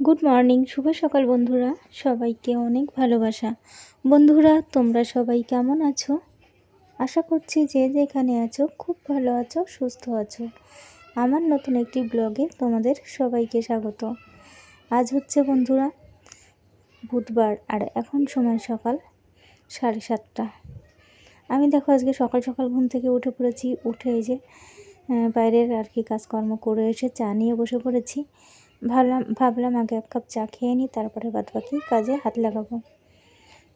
Good morning, শুভ সকাল বন্ধুরা। সবাইকে অনেক ভালোবাসা। বন্ধুরা, তোমরা সবাই কেমন আছো? আশা করছি যে যেখানে আছো, খুব ভালো আছো, সুস্থ আছো। আমার নতুন একটি ব্লগে তোমাদের সবাইকে স্বাগত। আজ হচ্ছে বন্ধুরা, বুধবার, আর এখন সময় সকাল সাড়ে সাতটা। আমি দেখো আজকে সকাল সকাল ঘুম থেকে উঠে পড়েছি, উঠে এই যে বাইরের আর কি কাজকর্ম করে এসে চা নিয়ে বসে পড়েছি। ভাবলাম ভাবলাম আগে এক কাপ চা খেয়ে নিই, তারপরে বাদ বাকি কাজে হাত লাগাবো।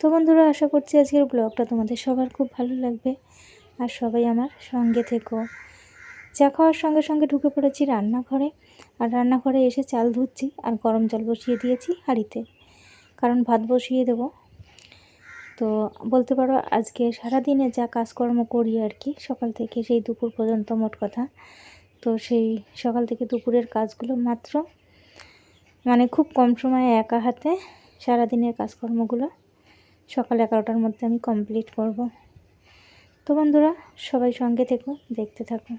তো বন্ধুরা, আশা করছি আজকের ব্লগটা তোমাদের সবার খুব ভালো লাগবে। আর সবাই আমার সঙ্গে থেকো। চা খাওয়ার সঙ্গে সঙ্গে ঢুকে পড়েছি রান্নাঘরে। আর রান্নাঘরে এসে চাল ধুচ্ছি আর গরম জল বসিয়ে দিয়েছি হাঁড়িতে। কারণ ভাত বসিয়ে দেবো। তো বলতে পারো, আজকে সারাদিনে যা কাজকর্ম করি আর কি, সকাল থেকে সেই দুপুর পর্যন্ত মোট কথা। তো সেই সকাল থেকে দুপুরের কাজগুলো মাত্র মানে খুব কম সময়ে একা হাতে সারাদিনের কাজকর্মগুলো সকাল এগারোটার মধ্যে আমি কমপ্লিট করব। তো বন্ধুরা, সবাই সঙ্গে থেকো, দেখতে থাকো।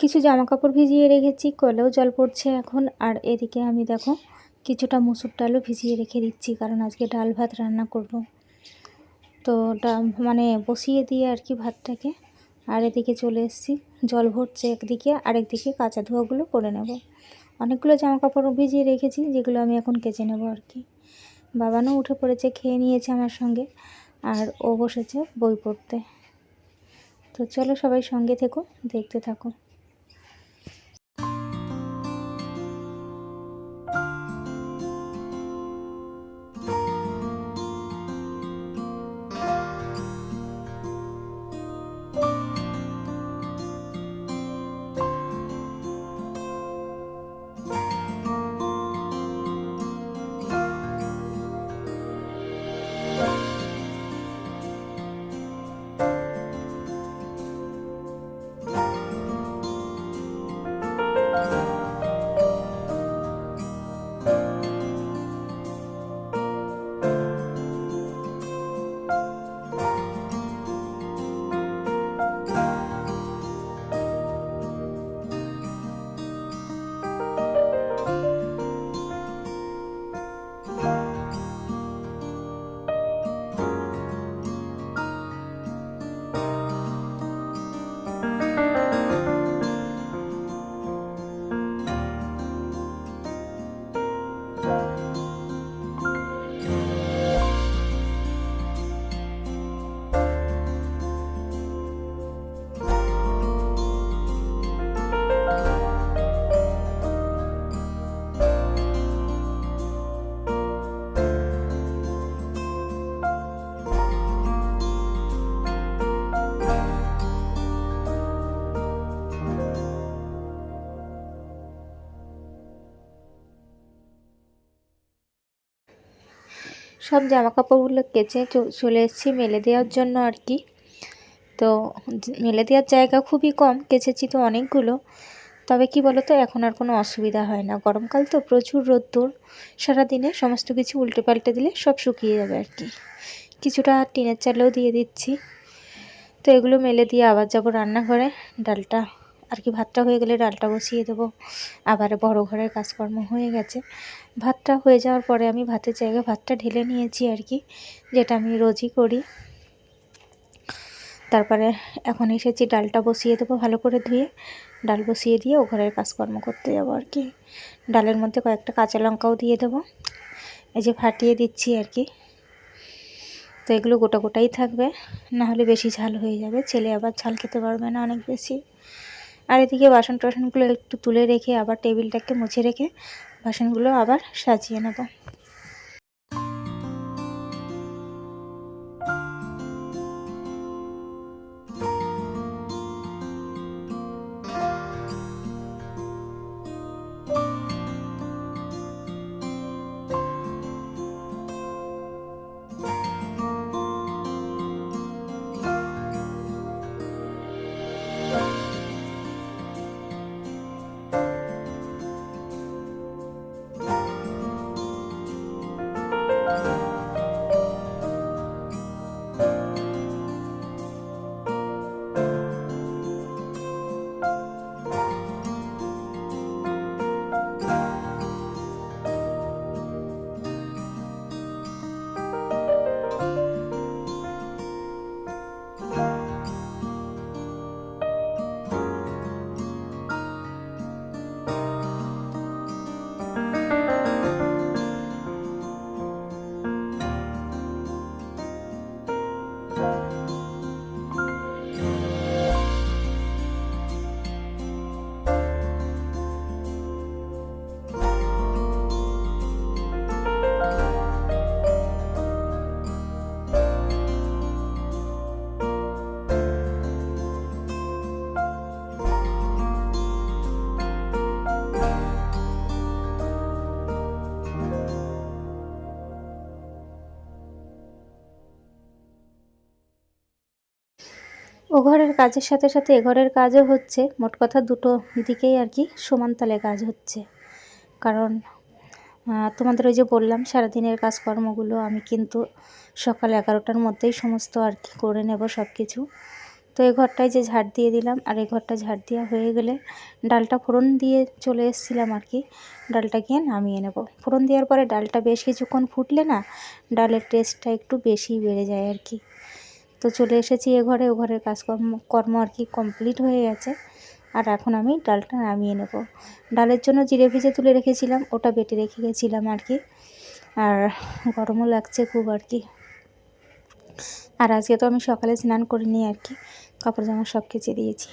কিছু জামা কাপড় ভিজিয়ে রেখেছি, কলেও জল পড়ছে এখন। আর এদিকে আমি দেখো, কিছুটা মুসুর ডালও ভিজিয়ে রেখে দিচ্ছি, কারণ আজকে ডাল ভাত রান্না করব। তো মানে বসিয়ে দিয়ে আর কি ভাতটাকে। আর এদিকে চলে এসেছি, জল ভরছে একদিকে, আরেকদিকে কাঁচা ধোয়াগুলো করে নেব। অনেকগুলো জামা কাপড় ভিজিয়ে রেখেছি, যেগুলো আমি এখন কেচে নেব আর কি। বাবানও উঠে পড়েছে, খেয়ে নিয়েছে আমার সঙ্গে, আর ও বসেছে বই পড়তে। তো চলো সবাই সঙ্গে থেকো, দেখতে থাকো। সব জামা কাপড়গুলো কেচে চলে এসেছি মেলে দেওয়ার জন্য আর কি। তো মেলে দেওয়ার জায়গা খুবই কম, কেচেছি তো অনেকগুলো। তবে কি বলো তো এখন আর কোনো অসুবিধা হয় না। গরমকাল তো প্রচুর রোদ্দুর, সারাদিনে সমস্ত কিছু উল্টে পাল্টে দিলে সব শুকিয়ে যাবে আর কি। কিছুটা টিনের চালেও দিয়ে দিচ্ছি। তো এগুলো মেলে দিয়ে আবার যাব রান্নাঘরে। ডালটা আর কি, ভাতটা হয়ে গেলে ডালটা বসিয়ে দেবো। আবার বড় ঘরের কাজকর্ম হয়ে গেছে। ভাতটা হয়ে যাওয়ার পরে আমি ভাতের জায়গায় ভাতটা ঢেলে নিয়েছি আর কি, যেটা আমি রোজই করি। তারপরে এখন এসেছি, ডালটা বসিয়ে দেবো ভালো করে ধুয়ে। ডাল বসিয়ে দিয়ে ও ঘরের কাজকর্ম করতে যাব আর কি। ডালের মধ্যে কয়েকটা কাঁচা লঙ্কাও দিয়ে দেবো। এই যে ফাটিয়ে দিচ্ছি আর কি। তো এগুলো গোটা গোটাই থাকবে না হলে বেশি ঝাল হয়ে যাবে। ছেলে আবার ঝাল খেতে পারবে না অনেক বেশি। আর এদিকে বাসন টাসনগুলো একটু তুলে রেখে আবার টেবিলটাকে মুছে রেখে বাসনগুলো আবার সাজিয়ে নেব। ও ঘরের কাজের সাথে সাথে এ ঘরের কাজও হচ্ছে। মোট কথা দুটো দিকেই আর কি সমান তালে কাজ হচ্ছে। কারণ তোমাদের ওই যে বললাম, সারাদিনের কাজকর্মগুলো আমি কিন্তু সকাল এগারোটার মধ্যেই সমস্ত আর কি করে নেব সব কিছু তো এই ঘরটায় যে ঝাড় দিয়ে দিলাম, আর এই ঘরটা ঝাড় দেওয়া হয়ে গেলে ডালটা ফোড়ন দিয়ে চলে এসেছিলাম আর কি। ডালটা গিয়ে নামিয়ে নেব। ফোড়ন দেওয়ার পরে ডালটা বেশ কিছুক্ষণ ফুটলে না, ডালের টেস্টটা একটু বেশি বেড়ে যায় আর কি। তো চলে এসেছি এ ঘরে, ও ঘরের কাজকর্ম, কর্ম আর কি কমপ্লিট হয়ে গেছে। আর এখন আমি ডালটা নামিয়ে নেব। ডালের জন্য জিরে ভিজে তুলে রেখেছিলাম, ওটা বেটে রেখে গেছিলাম আর কি। আর গরমও লাগছে খুব আর কি। আর আজকে তো আমি সকালে স্নান করিনি আর কি, কাপড় জামা সব কেচে দিয়েছি।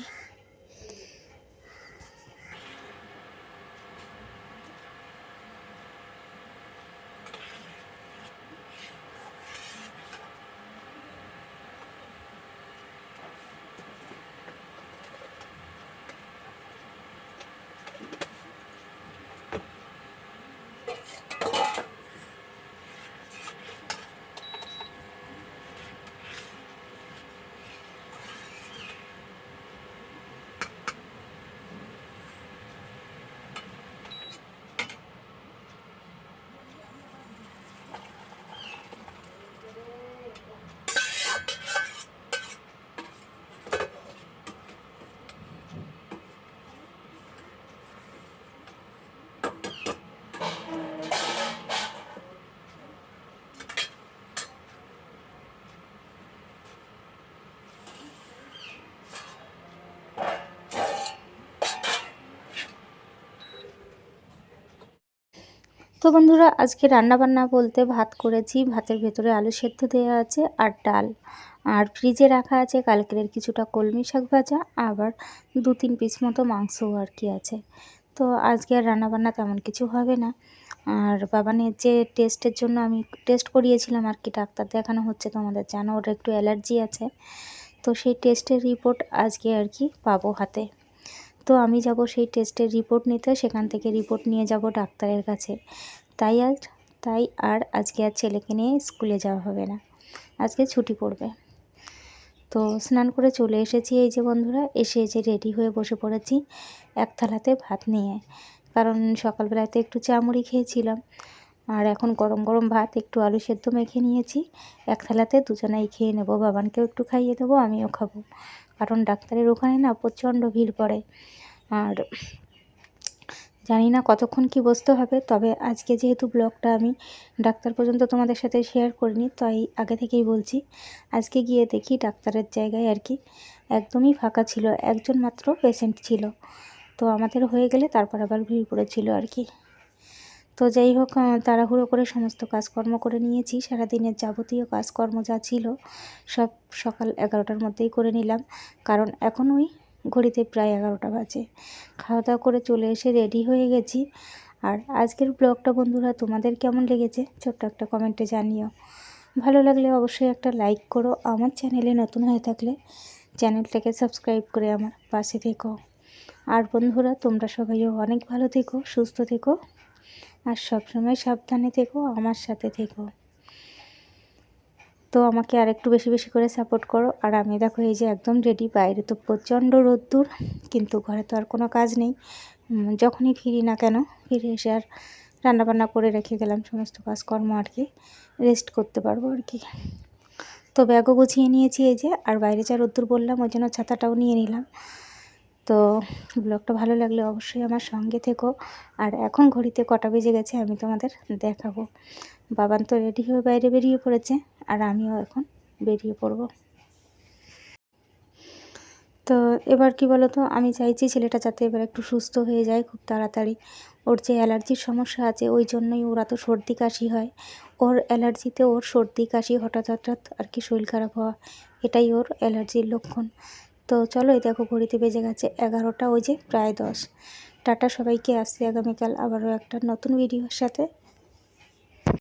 তো বন্ধুরা, আজকে রান্না বান্না বলতে ভাত করেছি। ভাতের ভেতরে আলু সেদ্ধ দেওয়া আছে আর ডাল। আর ফ্রিজে রাখা আছে কালকের কিছুটা কলমি শাক ভাজা, আবার দু তিন পিস মতো মাংসও আর কি আছে। তো আজকে আর রান্নাবান্না তেমন কিছু হবে না। আর বাবানের যে টেস্টের জন্য আমি টেস্ট করিয়েছিলাম আর কি, ডাক্তার দেখানো হচ্ছে তোমাদের জানো, ওর একটু অ্যালার্জি আছে। তো সেই টেস্টের রিপোর্ট আজকে আর কি পাবো হাতে। তো আমি যাব সেই টেস্টের রিপোর্ট নিতে, সেখান থেকে রিপোর্ট নিয়ে যাব ডাক্তারের কাছে। তাই আর তাই আর আজকে আর ছেলেকে নিয়ে স্কুলে যাওয়া হবে না। আজকে ছুটি পড়বে। তো স্নান করে চলে এসেছি এই যে বন্ধুরা, এসে যে রেডি হয়ে বসে পড়েছি এক থালাতে ভাত নিয়ে। কারণ সকালবেলাতে একটু চা মুড়ি খেয়েছিলাম। আর এখন গরম গরম ভাত, একটু আলু সেদ্ধ মেখে নিয়েছি। এক থালাতে দুজনেই খেয়ে নেব, বাবানকেও একটু খাইয়ে দেবো, আমিও খাব। কারণ ডাক্তারের ওখানে না প্রচণ্ড ভিড় পড়ে। আর জানি না কতক্ষণ কি বসতে হবে, তবে আজকে যেহেতু ব্লগটা আমি ডাক্তার পর্যন্ত তোমাদের সাথে শেয়ার করিনি, তাই আগে থেকেই বলছি, আজকে গিয়ে দেখি ডাক্তারের জায়গায় আর কি একদমই ফাঁকা ছিল, একজন মাত্র পেশেন্ট ছিল। তো আমাদের হয়ে গেলে তারপর আবার ভিড় পড়েছিল আর কি। তো যাই হোক তাড়াহুড়ো করে সমস্ত কাজকর্ম করে নিয়েছি। সারাদিনের যাবতীয় কাজকর্ম যা ছিল সব সকাল এগারোটার মধ্যেই করে নিলাম। কারণ এখন ওই ঘড়িতে প্রায় এগারোটা বাজে। খাওয়া দাওয়া করে চলে এসে রেডি হয়ে গেছি। আর আজকের ব্লগটা বন্ধুরা, তোমাদের কেমন লেগেছে? ছোট্ট একটা কমেন্টে জানিও। ভালো লাগলে অবশ্যই একটা লাইক করো। আমার চ্যানেলে নতুন হয়ে থাকলে চ্যানেলটাকে সাবস্ক্রাইব করে আমার পাশে থেকো। আর বন্ধুরা, তোমরা সবাইও অনেক ভালো থেকো, সুস্থ থেকো। আর সবসময় সাবধানে থেকো, আমার সাথে থেকো। তো আমাকে আর একটু বেশি বেশি করে সাপোর্ট করো। আর আমি দেখো এই যে একদম রেডি বাইরে তো প্রচণ্ড রোদ্দুর, কিন্তু ঘরে তো আর কোনো কাজ নেই। যখনই ফিরি না কেন, ফিরে এসে আর রান্নাবান্না করে রেখে গেলাম, সমস্ত কাজকর্ম আর কি রেস্ট করতে পারব আর কি। তো ব্যাগও গুছিয়ে নিয়েছি এই যে, আর বাইরে যা রোদ্দুর বললাম, ওই জন্য ছাতাটাও নিয়ে নিলাম। তো ব্লগটা ভালো লাগলে অবশ্যই আমার সঙ্গে থেকো। আর এখন ঘড়িতে কটা বেজে গেছে আমি তোমাদের দেখাবো। বাবান তো রেডি হয়ে বাইরে বেরিয়ে পড়েছে আর আমিও এখন বেরিয়ে পড়ব। তো এবার কি বলো তো আমি চাইছি ছেলেটা যাতে এবার একটু সুস্থ হয়ে যায় খুব তাড়াতাড়ি। ওর যে অ্যালার্জির সমস্যা আছে ওই জন্যই ওর এত সর্দি কাশি হয়। ওর অ্যালার্জিতে ওর সর্দি কাশি হঠাৎ হঠাৎ আর কি শরীর খারাপ হওয়া, এটাই ওর অ্যালার্জির লক্ষণ। তো চলো এই দেখো ঘড়িতে বেজে গেছে এগারোটা, ওই যে প্রায় দশ। টাটা সবাইকে, আসছি আগামীকাল আবারও একটা নতুন ভিডিওর সাথে।